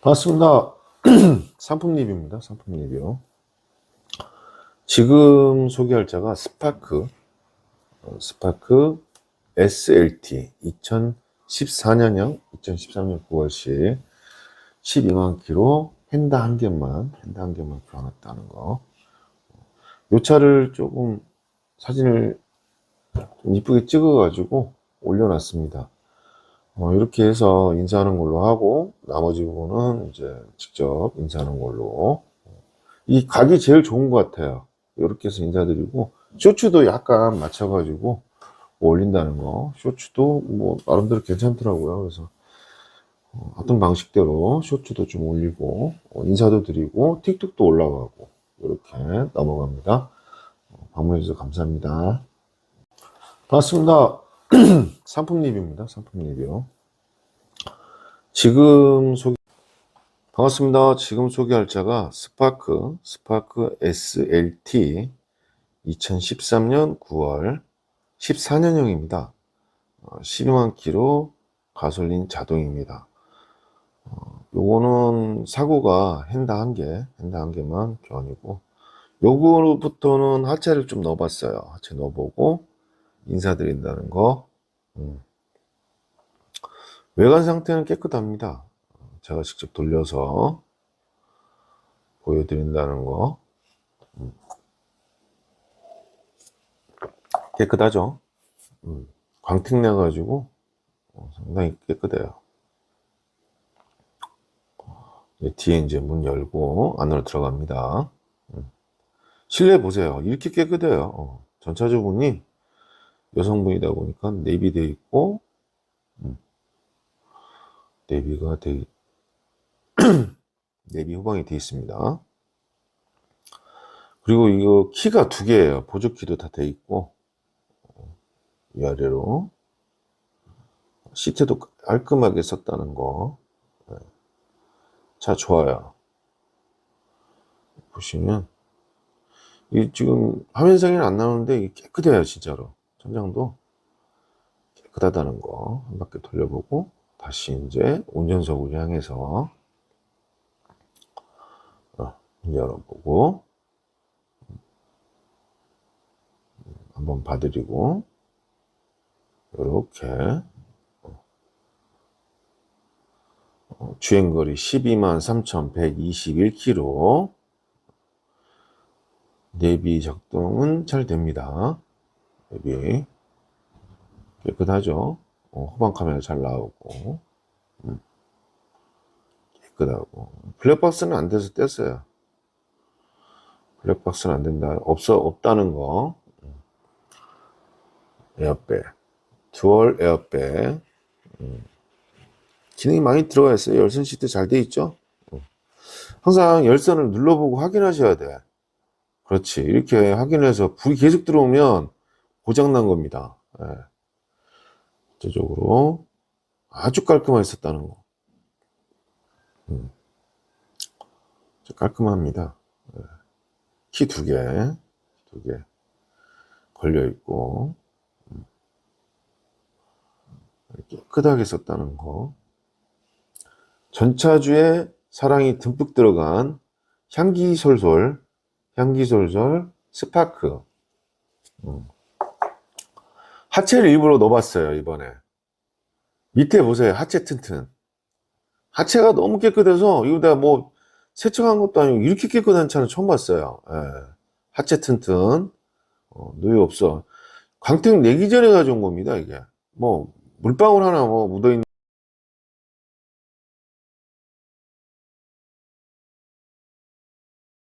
반갑습니다. 상품 리뷰입니다. 상품 리뷰. 지금 소개할 차가 스파크, 어, 스파크 SLT 2014년형, 2013년 9월식 12만 킬로 핸다 한 개만, 핸다 한 개만 교환했다는 거. 요 차를 조금 사진을 좀 이쁘게 찍어가지고 올려놨습니다. 어, 이렇게 해서 인사하는 걸로 하고 나머지 부분은 이제 직접 인사하는 걸로. 이 각이 제일 좋은 것 같아요. 이렇게 해서 인사드리고 쇼츠도 약간 맞춰가지고 올린다는 거. 쇼츠도 뭐 나름대로 괜찮더라고요. 그래서 어, 어떤 방식대로 쇼츠도 좀 올리고 어, 인사도 드리고 틱톡도 올라가고 이렇게 넘어갑니다. 어, 방문해주셔서 감사합니다. 반갑습니다 상품 리뷰입니다. 상품 리뷰. 지금 소개, 반갑습니다. 지금 소개할 차가 스파크, 스파크 SLT 2013년 9월 14년형입니다. 12만 킬로 가솔린 자동입니다. 어, 요거는 사고가 핸다 한 개, 핸다 한 개만 교환이고, 요거부터는 하체를 좀 넣어봤어요. 하체 넣어보고, 인사드린다는 거. 음. 외관 상태는 깨끗합니다. 제가 직접 돌려서 보여드린다는 거. 음. 깨끗하죠? 음. 광택 내가지고 어, 상당히 깨끗해요. 네, 뒤에 이제 문 열고 안으로 들어갑니다. 음. 실내 보세요. 이렇게 깨끗해요. 어, 전차 주분이 여성분이다 보니까 내비돼 있고 음, 내비가 돼 내비 후방에 돼 있습니다. 그리고 이거 키가 두 개예요. 보조키도 다 돼 있고 어, 위아래로 시트도 깔끔하게 썼다는 거. 네. 차 좋아요. 보시면 이 지금 화면상에는 안 나오는데 깨끗해요, 진짜로. 천장도 깨끗하다는 거 한 바퀴 돌려보고 다시 이제 운전석을 향해서 어, 열어보고 한번 봐드리고 이렇게 어, 주행거리 12만 3,121km 내비 작동은 잘 됩니다. 여기 깨끗하죠. 어, 후방 카메라 잘 나오고 음. 깨끗하고 블랙박스는 안 돼서 뗐어요. 블랙박스는 안 된다. 없어 없다는 거. 음. 에어백, 듀얼 에어백. 음. 기능이 많이 들어가 있어요. 열선 시트 잘 돼 있죠. 음. 항상 열선을 눌러보고 확인하셔야 돼. 그렇지. 이렇게 확인해서 불이 계속 들어오면 고장난 겁니다. 예. 전체적으로 아주 깔끔하게 썼다는 거. 음. 깔끔합니다. 예. 키두 개, 두 개 걸려 있고 음. 깨끗하게 썼다는 거. 전차주에 사랑이 듬뿍 들어간 향기 솔솔, 향기 솔솔 스파크. 음. 하체를 일부러 넣어봤어요, 이번에. 밑에 보세요, 하체 튼튼. 하체가 너무 깨끗해서, 이거 내가 뭐, 세척한 것도 아니고, 이렇게 깨끗한 차는 처음 봤어요. 예. 하체 튼튼. 어, 누유 없어. 광택 내기 전에 가져온 겁니다, 이게. 뭐, 물방울 하나 뭐 묻어있는